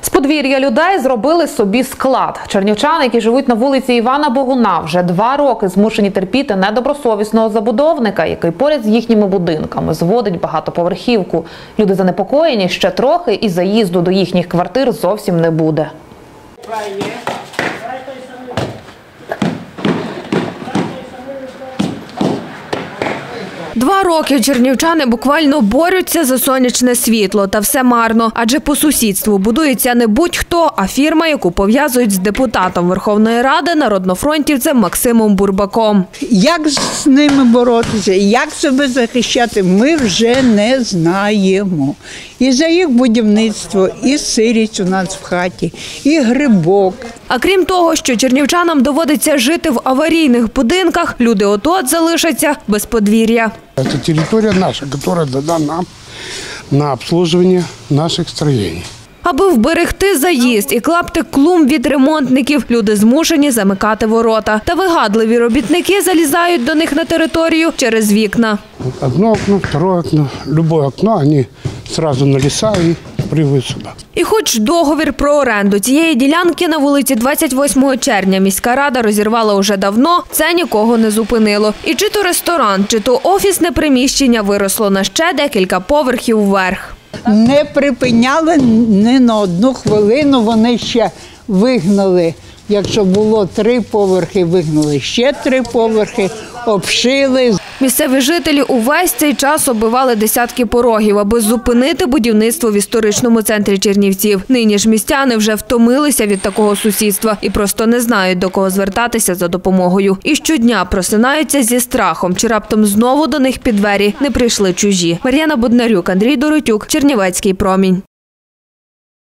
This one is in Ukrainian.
З подвір'я людей зробили собі склад. Чернівчани, які живуть на вулиці Івана Богуна, вже два роки змушені терпіти недобросовісного забудовника, який поряд з їхніми будинками зводить багатоповерхівку. Люди занепокоєні ще трохи, і заїзду до їхніх квартир зовсім не буде. Два роки чернівчани буквально борються за сонячне світло, та все марно. Адже по сусідству будується не будь-хто, а фірма, яку пов'язують з депутатом Верховної Ради народнофронтівцем Максимом Бурбаком. Як з ними боротися, як себе захищати, ми вже не знаємо. І за їх будівництво, і сирість у нас в хаті, і грибок. А крім того, що чернівчанам доводиться жити в аварійних будинках, люди от-от залишаться без подвір'я. Это территория наша, которая дана нам на обслуживание наших строений. Аби вберегти заїзд і клапти клумб від ремонтників, люди змушені замикати ворота. Та вигадливі робітники залізають до них на територію через вікна. Одно окно, второе окно, любое окно, вони одразу на леса и сюда. І хоч договір про оренду цієї ділянки на вулиці 28 червня міська рада розірвала уже давно, це нікого не зупинило. І чи то ресторан, чи то офісне приміщення виросло на ще декілька поверхів вверх. Не припиняли ні на одну хвилину, вони ще вигнали. Якщо було три поверхи, вигнали ще три поверхи, обшили, Місцеві жителі увесь цей час оббивали десятки порогів, аби зупинити будівництво в історичному центрі Чернівців. Нині ж містяни вже втомилися від такого сусідства і просто не знають до кого звертатися за допомогою. І щодня просинаються зі страхом, чи раптом знову до них під двері не прийшли чужі. Мар'яна Боднарюк, Андрій Доротюк, Чернівецький промінь.